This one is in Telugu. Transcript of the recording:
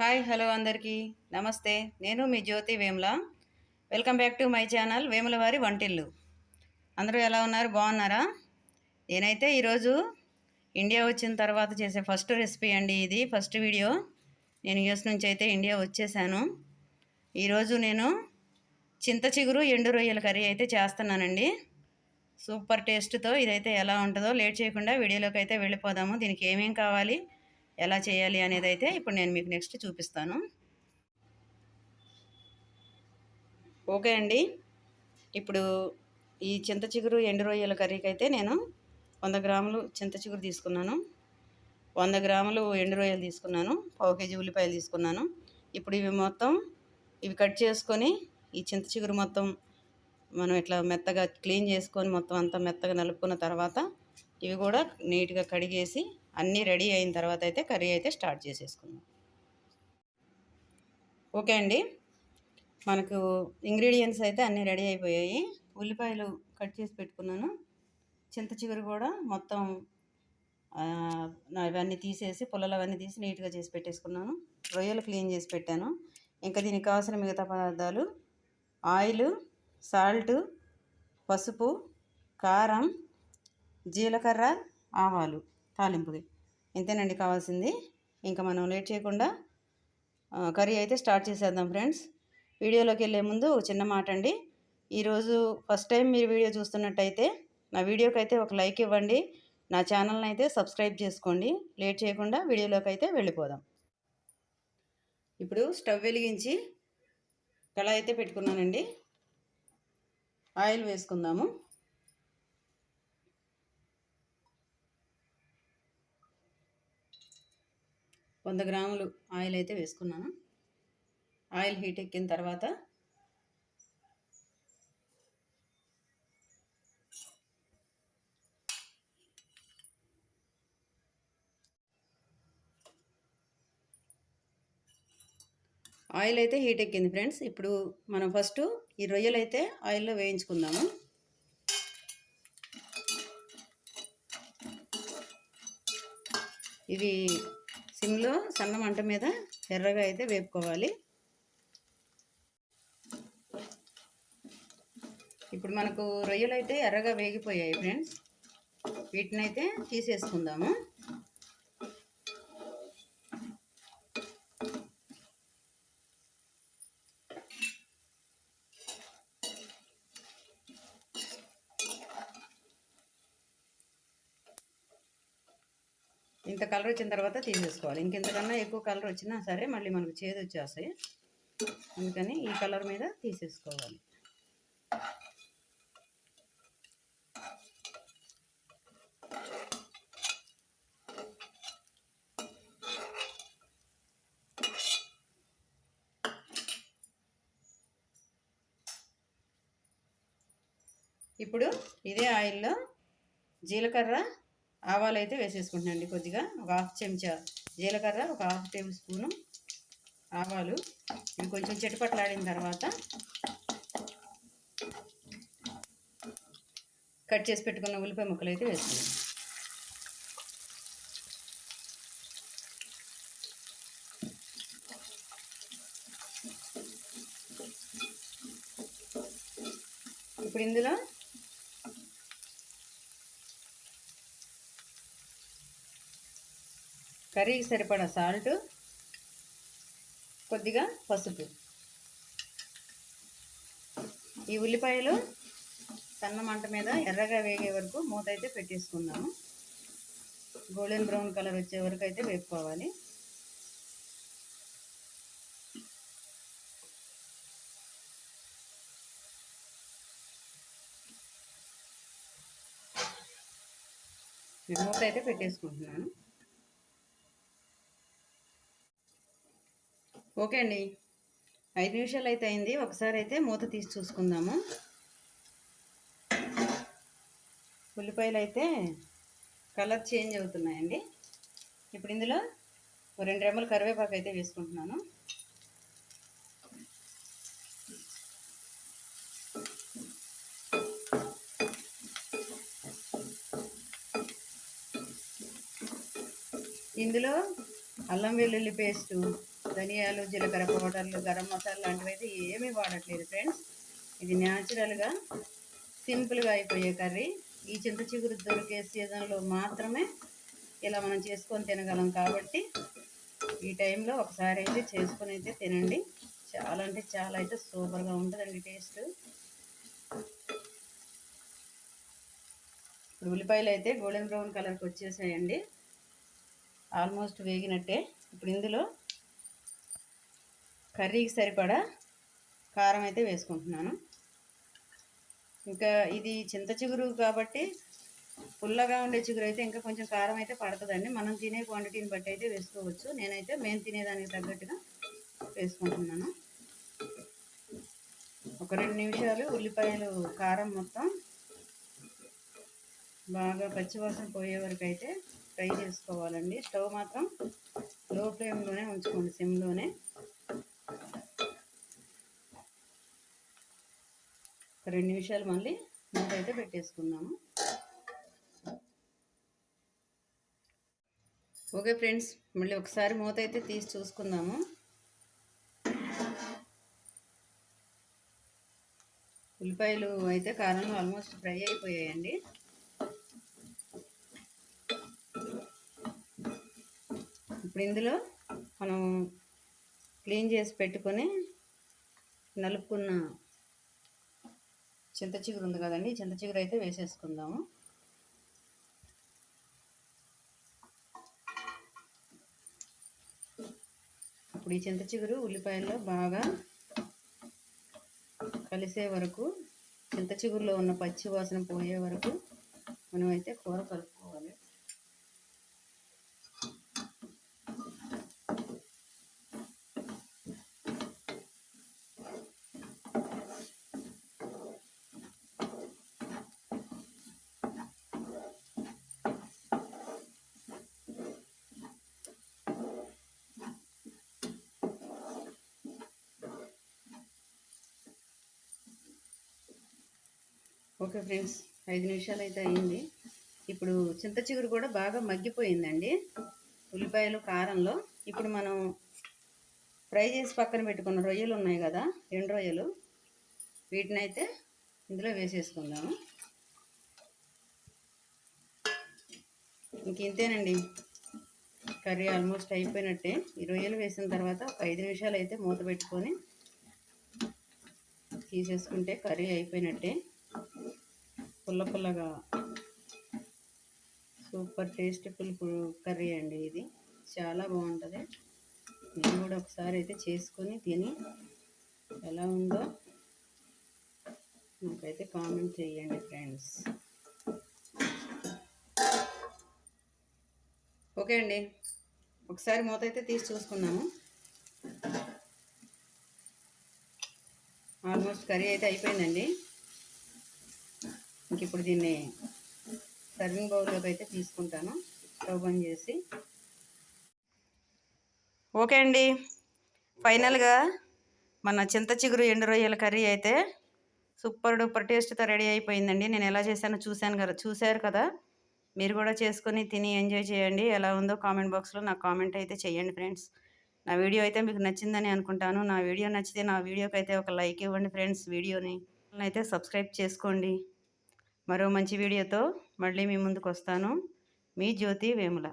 హాయ్ హలో అందరికీ. నమస్తే. నేను మీ Jyothi Vemula. Welcome back to my channel Vemula వారి వంటిల్లు. అందరూ ఎలా ఉన్నారు? బాగున్నారా? నేనైతే ఈరోజు ఇండియా వచ్చిన తర్వాత చేసే ఫస్ట్ రెసిపీ అండి ఇది ఫస్ట్ వీడియో. నేను యూఎస్ నుంచి అయితే ఇండియా వచ్చేసాను. ఈరోజు నేను చింత చిగురు ఎండు రొయ్యల కర్రీ అయితే చేస్తున్నానండి. సూపర్ టేస్ట్తో ఇదైతే ఎలా ఉంటుందో లేట్ చేయకుండా వీడియోలోకి అయితే వెళ్ళిపోదాము. దీనికి ఏమేం కావాలి? ఎలా చేయాలి అనేది అయితే ఇప్పుడు నేను మీకు నెక్స్ట్ చూపిస్తాను. ఓకే అండి. ఇప్పుడు ఈ చింత చిగురు ఎండు రొయ్యల కర్రీకి అయితే నేను వంద గ్రాములు చింత చిగురు తీసుకున్నాను. వంద గ్రాములు ఎండు రొయ్యలు తీసుకున్నాను. పావు కేజీ ఉల్లిపాయలు తీసుకున్నాను. ఇప్పుడు ఇవి మొత్తం ఇవి కట్ చేసుకొని ఈ చింత చిగురు మొత్తం మనం ఇట్లా మెత్తగా క్లీన్ చేసుకొని మొత్తం అంతా మెత్తగా నలుపుకున్న తర్వాత ఇవి కూడా నీట్గా కడిగేసి అన్నీ రెడీ అయిన తర్వాత అయితే కర్రీ అయితే స్టార్ట్ చేసేసుకుందాం. ఓకే అండి. మనకు ఇంగ్రీడియంట్స్ అయితే అన్నీ రెడీ అయిపోయాయి. ఉల్లిపాయలు కట్ చేసి పెట్టుకున్నాను. చింత చిగురు కూడా మొత్తం ఇవన్నీ తీసేసి పుల్లలు అవన్నీ తీసి నీట్గా చేసి పెట్టేసుకున్నాను. రొయ్యలు క్లీన్ చేసి పెట్టాను. ఇంకా దీనికి కావాల్సిన మిగతా పదార్థాలు ఆయిల్ సాల్ట్ పసుపు కారం జీలకర్ర ఆవాలు తాలింపుకి ఇంతేనండి కావాల్సింది. ఇంకా మనం లేట్ చేయకుండా కర్రీ అయితే స్టార్ట్ చేసేద్దాం ఫ్రెండ్స్. వీడియోలోకి వెళ్ళే ముందు చిన్న మాట అండి. ఈరోజు ఫస్ట్ టైం మీరు వీడియో చూస్తున్నట్టయితే నా వీడియోకి అయితే ఒక లైక్ ఇవ్వండి. నా ఛానల్ని అయితే సబ్స్క్రైబ్ చేసుకోండి. లేట్ చేయకుండా వీడియోలోకి అయితే వెళ్ళిపోదాం. ఇప్పుడు స్టవ్ వెలిగించి కళాయి అయితే పెట్టుకున్నానండి. ఆయిల్ వేసుకుందాము. వంద గ్రాములు ఆయిల్ అయితే వేసుకున్నాను. ఆయిల్ హీట్ ఎక్కిన తర్వాత ఆయిల్ అయితే హీట్ ఎక్కింది ఫ్రెండ్స్. ఇప్పుడు మనం ఫస్ట్ ఈ రొయ్యలు అయితే ఆయిల్లో వేయించుకుందాము. ఇవి సిమ్లో సన్న మంట మీద ఎర్రగా అయితే వేపుకోవాలి. ఇప్పుడు మనకు రొయ్యలు అయితే ఎర్రగా వేగిపోయాయి ఫ్రెండ్స్. వీటిని అయితే తీసేసుకుందాము. ఇంత కలర్ వచ్చిన తర్వాత తీసేసుకోవాలి. ఇంకెంతకన్నా ఎక్కువ కలర్ వచ్చినా సరే మళ్ళీ మనకు చేదు వచ్చేస్తాయి. అందుకని ఈ కలర్ మీద తీసేసుకోవాలి. ఇప్పుడు ఇదే ఆయిల్లో జీలకర్ర ఆవాలు అయితే వేసేసుకుంటున్నాండి కొద్దిగా. ఒక హాఫ్ చెంచా జీలకర్ర ఒక హాఫ్ టేబుల్ స్పూను ఆవాలు. ఇవి కొంచెం చెట్టుపట్లాడిన తర్వాత కట్ చేసి పెట్టుకున్న ఉల్లిపాయ ముక్కలు అయితే వేసుకున్నాం ఇప్పుడు ఇందులో కర్రీకి సరిపడా సాల్ట్ కొద్దిగా పసుపు. ఈ ఉల్లిపాయలు సన్న మంట మీద ఎర్రగా వేగే వరకు మూత అయితే పెట్టేసుకుందాము. గోల్డెన్ బ్రౌన్ కలర్ వచ్చే వరకు అయితే వేపుకోవాలి. మూత అయితే పెట్టేసుకుంటున్నాను. ఓకే అండి. ఐదు నిమిషాలు అయితే అయింది. ఒకసారి అయితే మూత తీసి చూసుకుందాము. ఉల్లిపాయలు అయితే కలర్ చేంజ్ అవుతున్నాయండి. ఇప్పుడు ఇందులో రెండు రెమ్మలు కరివేపాకు అయితే వేసుకుంటున్నాను. ఇందులో అల్లం వెల్లుల్లి పేస్టు ధనియాలు జీలకర్ర పౌడర్లు గరం మసాలా లాంటివి అయితే ఏమీ వాడట్లేదు ఫ్రెండ్స్. ఇది న్యాచురల్గా సింపుల్గా అయిపోయే కర్రీ. ఈ చింత చిగురు దొరికే సీజన్లో మాత్రమే ఇలా మనం చేసుకొని తినగలం కాబట్టి ఈ టైంలో ఒకసారి అయితే చేసుకొని అయితే తినండి. చాలా అంటే చాలా అయితే సూపర్గా ఉంటుందండి టేస్ట్. ఇప్పుడు ఉల్లిపాయలు అయితే గోల్డెన్ బ్రౌన్ కలర్కి వచ్చేసాయండి. ఆల్మోస్ట్ వేగినట్టే. ఇప్పుడు ఇందులో కర్రీకి సరిపడా కారం అయితే వేసుకుంటున్నాను. ఇంకా ఇది చింత చిగురు కాబట్టి పుల్లగా ఉండే చిగురు అయితే ఇంకా కొంచెం కారం అయితే పడుతుందండి. మనం తినే క్వాంటిటీని బట్టి అయితే వేసుకోవచ్చు. నేనైతే మేము తినేదానికి తగ్గట్టుగా వేసుకుంటున్నాను. ఒక రెండు నిమిషాలు ఉల్లిపాయలు కారం మొత్తం బాగా పచ్చివాసన పోయే వరకు అయితే ఫ్రై చేసుకోవాలండి. స్టవ్ మాత్రం లో ఫ్లేమ్లోనే ఉంచుకోండి సిమ్లోనే. రెండు నిమిషాలు మళ్ళీ మూత అయితే పెట్టేసుకుందాము. ఓకే ఫ్రెండ్స్ మళ్ళీ ఒకసారి మూత అయితే తీసి చూసుకుందాము. ఉల్లిపాయలు అయితే కారంలో ఆల్మోస్ట్ ఫ్రై అయిపోయాయండి. ఇప్పుడు ఇందులో మనం క్లీన్ చేసి పెట్టుకొని నలుపుకున్న చింత చిగురు ఉంది కదండి. చింత చిగురు అయితే వేసేసుకుందాము. ఇప్పుడు ఈ చింత చిగురు ఉల్లిపాయల్లో బాగా కలిసే వరకు చింత చిగురులో ఉన్న పచ్చి వాసన పోయే వరకు మనమైతే కూర కలుపు ఓకే ఫ్రెండ్స్ ఐదు నిమిషాలు అయితే అయింది. ఇప్పుడు చింత చిగురు కూడా బాగా మగ్గిపోయిందండి. ఉల్లిపాయలు కారంలో. ఇప్పుడు మనం ఫ్రై చేసి పక్కన పెట్టుకున్న రొయ్యలు ఉన్నాయి కదా ఎండు రొయ్యలు. వీటిని అయితే ఇందులో వేసేసుకుందాము ఇంక ఇంతేనండి. కర్రీ ఆల్మోస్ట్ అయిపోయినట్టే. ఈ రొయ్యలు వేసిన తర్వాత ఒక ఐదు నిమిషాలు అయితే మూత పెట్టుకొని తీసేసుకుంటే కర్రీ అయిపోయినట్టే. పుల్ల పుల్లగా సూపర్ టేస్ట్ఫుల్ కర్రీ అండి ఇది. చాలా బాగుంటుంది. నేను కూడా ఒకసారి అయితే చేసుకొని తిని ఎలా ఉందో నాకైతే కామెంట్ చేయండి ఫ్రెండ్స్. ఓకే అండి. ఒకసారి మూత అయితే తీసి చూసుకున్నాము. ఆల్మోస్ట్ కర్రీ అయితే అయిపోయిందండి. ఇంక ఇప్పుడు దీన్ని సర్వింగ్ బౌల్లోకి అయితే తీసుకుంటాను. స్టవ్ బంద్ చేసి. ఓకే అండి. ఫైనల్గా మన చింత చిగురు ఎండు రొయ్యల కర్రీ అయితే సూపర్ డూపర్ టేస్ట్తో రెడీ అయిపోయిందండి. నేను ఎలా చేశానో చూశాను కదా చూశారు కదా. మీరు కూడా చేసుకొని తిని ఎంజాయ్ చేయండి. ఎలా ఉందో కామెంట్ బాక్స్లో నాకు కామెంట్ అయితే చేయండి ఫ్రెండ్స్. నా వీడియో అయితే మీకు నచ్చిందని అనుకుంటాను. నా వీడియో నచ్చితే నా వీడియోకి అయితే ఒక లైక్ ఇవ్వండి ఫ్రెండ్స్. వీడియోని అయితే సబ్స్క్రైబ్ చేసుకోండి. మరో మంచి వీడియోతో మళ్ళీ మీ ముందుకు వస్తాను మీ జ్యోతి వేముల.